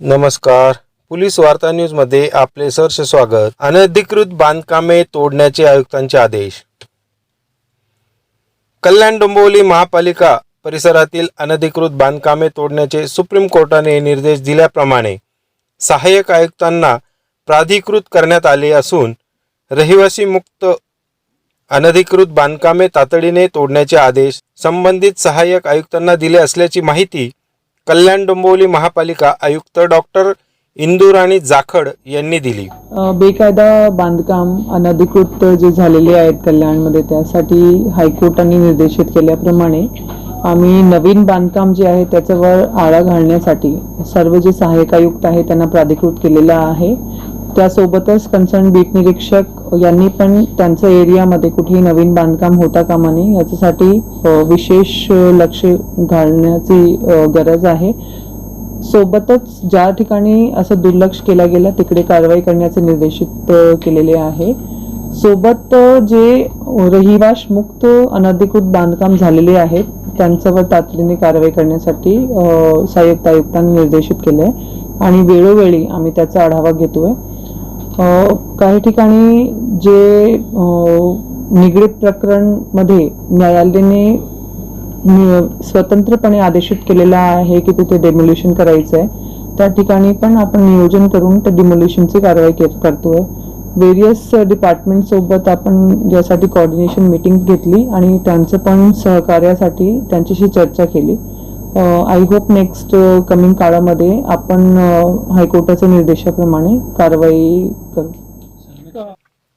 नमस्कार. पोलीस वार्ता न्यूजमध्ये आपले सहर्ष स्वागत. अनधिकृत बांधकामे तोडण्याचे आयुक्तांचे आदेश. कल्याण डोंबिवली महापालिका परिसरातील अनधिकृत बांधकामे तोडण्याचे सुप्रीम कोर्टाने निर्देश दिल्याप्रमाणे सहाय्यक आयुक्तांना प्राधिकृत करण्यात आले असून रहिवासी मुक्त अनधिकृत बांधकामे तातडीने तोडण्याचे आदेश संबंधित सहाय्यक आयुक्तांना दिले असल्याची माहिती कल्याण डोंबिवली महापालिका आयुक्त डॉक्टर इंदुराणी जाखड यांनी दिली. बेकायदा बांधकाम अनधिकृत जे झालेले आहेत कल्याणमध्ये त्यासाठी हायकोर्टाने निर्देशित केल्याप्रमाणे आम्ही नवीन बांधकाम जे आहे त्याच्यावर आळा घालण्यासाठी सर्व जे सहाय्यक आयुक्त आहे त्यांना प्राधिकृत केलेलं आहे. त्यासोबतच कन्सर्न बीट निरीक्षक यांनी पण त्यांचं एरियामध्ये कुठेही नवीन बांधकाम होता कामा नये याच्यासाठी विशेष लक्ष घालण्याची गरज आहे. सोबतच ज्या ठिकाणी असं दुर्लक्ष केला गेलं तिकडे कारवाई करण्याचे निर्देशित केलेले आहे. सोबत जे रहिवाश मुक्त अनधिकृत बांधकाम झालेले आहेत त्यांच्यावर तातडीने कारवाई करण्यासाठी सहाय्यक आयुक्तांनी निर्देशित केले आहे आणि वेळोवेळी आम्ही त्याचा आढावा घेतोय. काही ठिकाणी जे निगडीत प्रकरणमध्ये न्यायालयाने स्वतंत्रपणे आदेशित केलेला आहे की तिथे डेमोल्युशन करायचं आहे त्या ठिकाणी पण आपण नियोजन करून त्या डिमोल्युशनची कारवाई के- करतोय. वेरियस डिपार्टमेंटसोबत आपण यासाठी कॉर्डिनेशन मीटिंग घेतली आणि त्यांचं पण सहकार्यासाठी त्यांच्याशी चर्चा केली. आय होप नेक्स्ट कमिंग काळामध्ये आपण हायकोर्टाच्या निर्देशाप्रमाणे कारवाई करू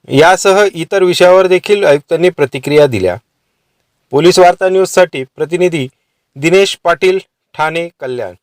यासह इतर विषयावर देखील आयुक्तांनी प्रतिक्रिया दिल्या. पोलीस वार्ता न्यूजसाठी प्रतिनिधी दिनेश पाटील ठाणे कल्याण.